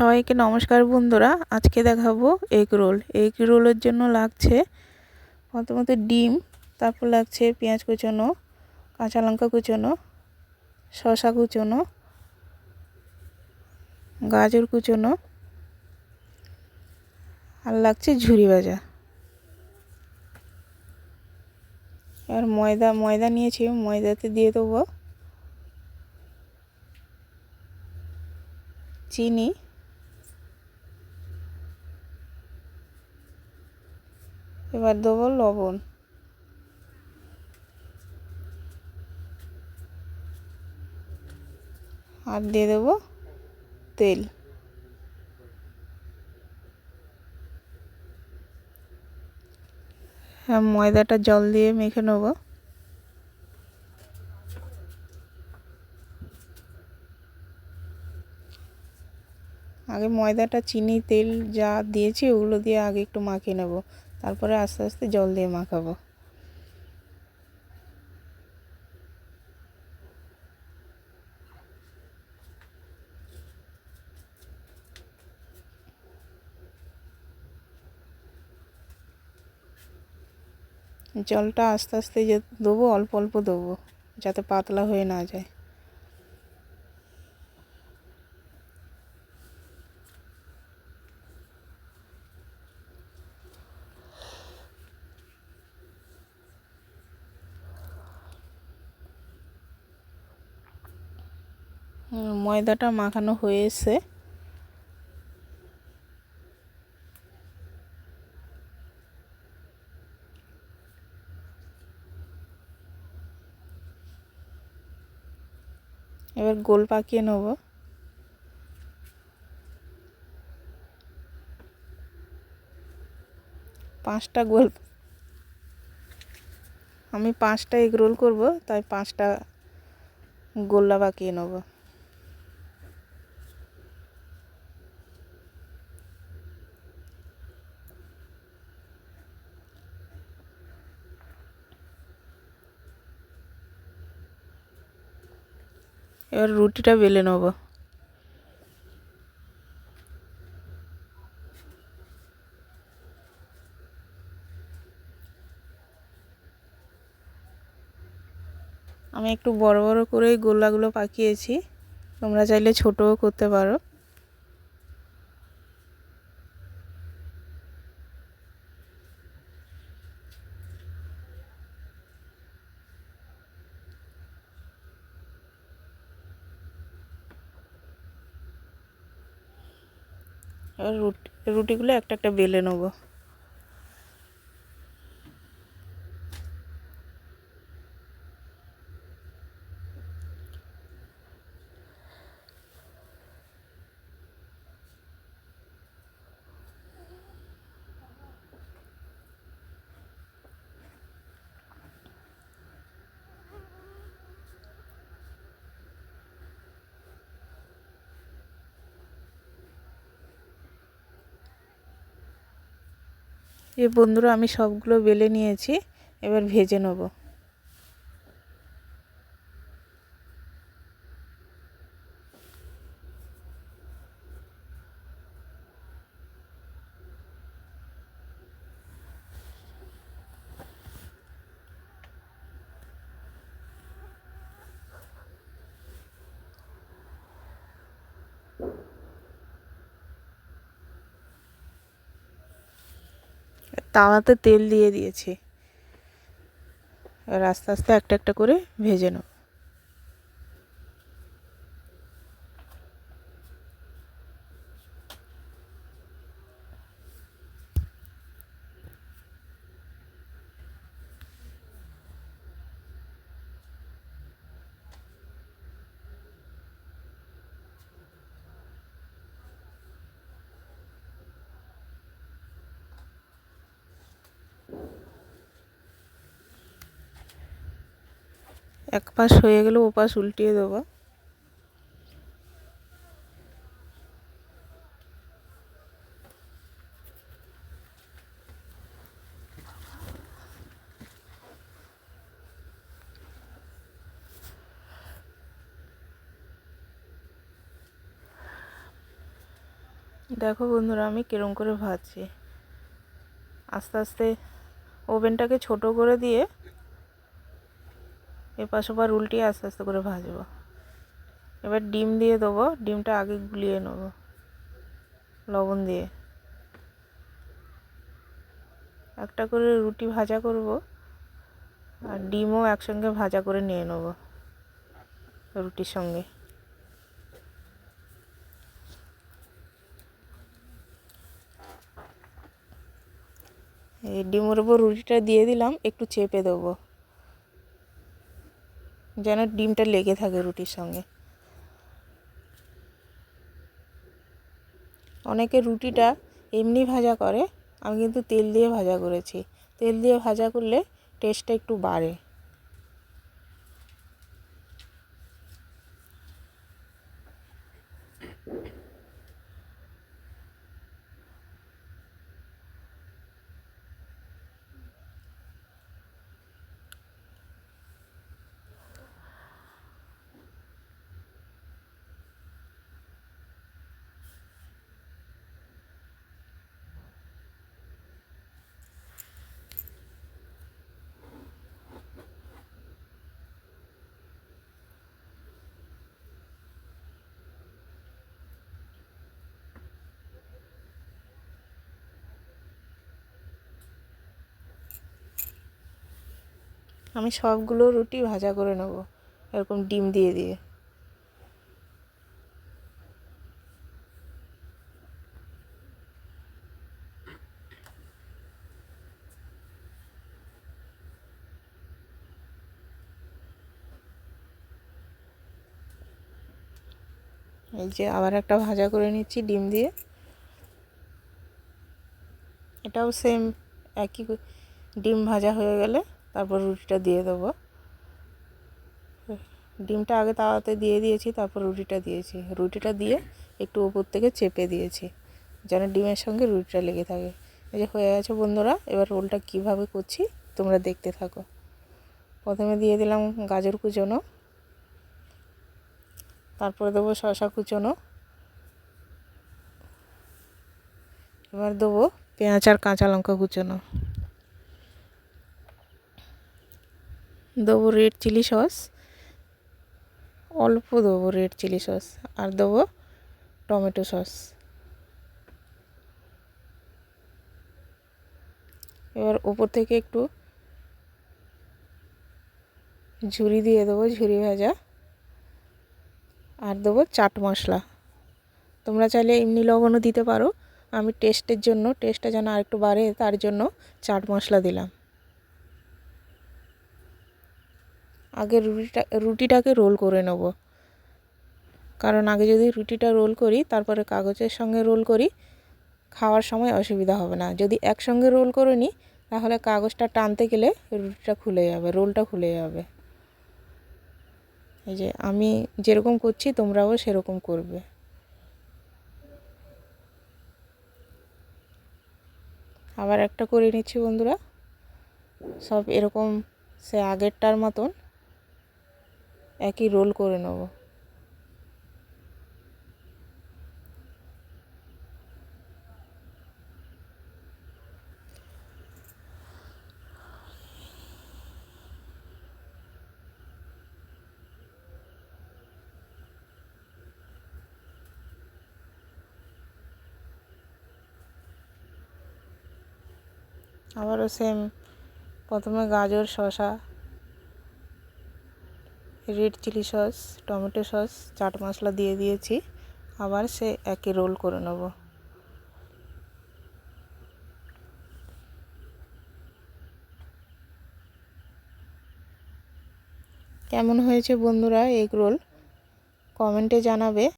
সবাইকে নমস্কার বন্ধুরা, আজকে দেখাবো এগ রোল এগ রোলের জন্য লাগছে প্রথমত ডিম, তারপর লাগছে পেঁয়াজ কুচোনো, কাঁচা লঙ্কা কুচোনো, শসা কুচোনো, গাজর কুচোনো, আর লাগছে ঝুরি ভাজা। আর ময়দা ময়দা নিয়েছি, ময়দাতে দিয়ে দেবো। চিনি। এবার দেবো লবণ। আর দিয়ে দেবো তেল। হ্যাঁ ময়দাটা জল দিয়ে মেখে নেব। আগে ময়দাটা, চিনি, তেল যা দিয়েছি, ওগুলো দিয়ে আগে একটু মাখিয়ে নেব। তারপরে আস্তে আস্তে জল দিয়ে মাখাবো। জলটা আস্তে আস্তে যে দেবো, অল্প অল্প দেবো, যাতে পাতলা হয়ে না যায়। ময়দাটা মাখানো হয়েছে। এবার গোল পাকিয়ে নেব। পাঁচটা গোল, আমি পাঁচটা এগ রোল করব, তাই পাঁচটা গোল্লা পাকিয়ে নেব। এবার রুটিটা বেলে নেব। আমি একটু বড় বড় করেই গোল্লাগুলো পাকিয়েছি। তোমরা চাইলে ছোটও করতে পারো। এবার রুটি রুটিগুলো একটা একটা বেলে নেব। এই বন্ধুরা আমি সবগুলো বেলে নিয়েছি এবার ভেজে নেব। তাওয়াতে তেল দিয়ে দিয়েছি। এবার আস্তে আস্তে একটা একটা করে ভেজে নেব। এক পাশ হয়ে গেলে, ও পাশ উল্টিয়ে দেবো। দেখো বন্ধুরা, আমি কিরম করে ভাজছি। আস্তে আস্তে ওভেনটাকে ছোট করে দিয়ে এপাশ ওপার উল্টিয়ে আস্তে আস্তে করে ভাজবো। এবার ডিম দিয়ে দেবো, ডিমটা আগে গুলিয়ে নেব, লবণ দিয়ে। একটা করে রুটি ভাজা করব আর ডিমও একসঙ্গে ভাজা করে নিয়ে নেব রুটির সঙ্গে। এই ডিমের উপর রুটিটা দিয়ে দিলাম, একটু চেপে দেবো। যেন ডিমটা লেগে থাকে রুটির সঙ্গে। অনেকে রুটিটা এমনি ভাজা করে, আমি কিন্তু তেল দিয়ে ভাজা করেছি। তেল দিয়ে ভাজা করলে টেস্টটা একটু বাড়ে। আমি সবগুলো রুটি ভাজা করে নেব, এরকম ডিম দিয়ে দিয়ে। এই যে আবার একটা ভাজা করে নিচ্ছি ডিম দিয়ে। এটাও সেম একই ডিম ভাজা হয়ে গেলে তারপর রুটিটা দিয়ে দেবো। ডিমটা আগে তাওয়াতে দিয়ে দিয়েছি, তারপর রুটিটা দিয়েছি। রুটিটা দিয়ে একটু ওপর থেকে চেপে দিয়েছি, যেন ডিমের সঙ্গে রুটিটা লেগে থাকে। এই যে হয়ে গেছে বন্ধুরা, এবার রোলটা কীভাবে করছি তোমরা দেখতে থাকো। প্রথমে দিয়ে দিলাম গাজর কুচোনো, তারপরে দেবো শশা কুচোনো, এবার দেবো পেঁয়াজ আর কাঁচা লঙ্কা কুচোনো। দেবো রেড চিলি সস, অল্প দেবো রেড চিলি সস আর দেবো টমেটো সস। এবার ওপর থেকে একটু ঝুরি দিয়ে দেবো, ঝুরি ভাজা আর দেবো চাট মশলা। তোমরা চাইলে এমনি লবণও দিতে পারো। আমি টেস্টের জন্য টেস্টটা যেন আরেকটু বাড়ে, তার জন্য চাট মশলা দিলাম। আগে রুটিটা, রুটিটাকে রোল করে নেব। কারণ আগে যদি রুটিটা রোল করি, তারপরে কাগজের সঙ্গে রোল করি, খাওয়ার সময় অসুবিধা হবে না। যদি একসঙ্গে রোল করে নিই তাহলে কাগজটা টানতে গেলে রুটিটা খুলে যাবে রোলটা খুলে যাবে। এই যে আমি যেরকম করছি, তোমরাও সেরকম করবে। আবার একটা করে নিচ্ছি বন্ধুরা। সব এরকম সে আগেরটার মতন। একই রোল করে নেব। আবারও সেম প্রথমে গাজর শসা red chilli sauce, tomato sauce, chaat masala দিয়ে দিয়েছি। আবার সে একই রোল করে নেব। কেমন হয়েছে বন্ধুরা এগ রোল? কমেন্টে জানাবে।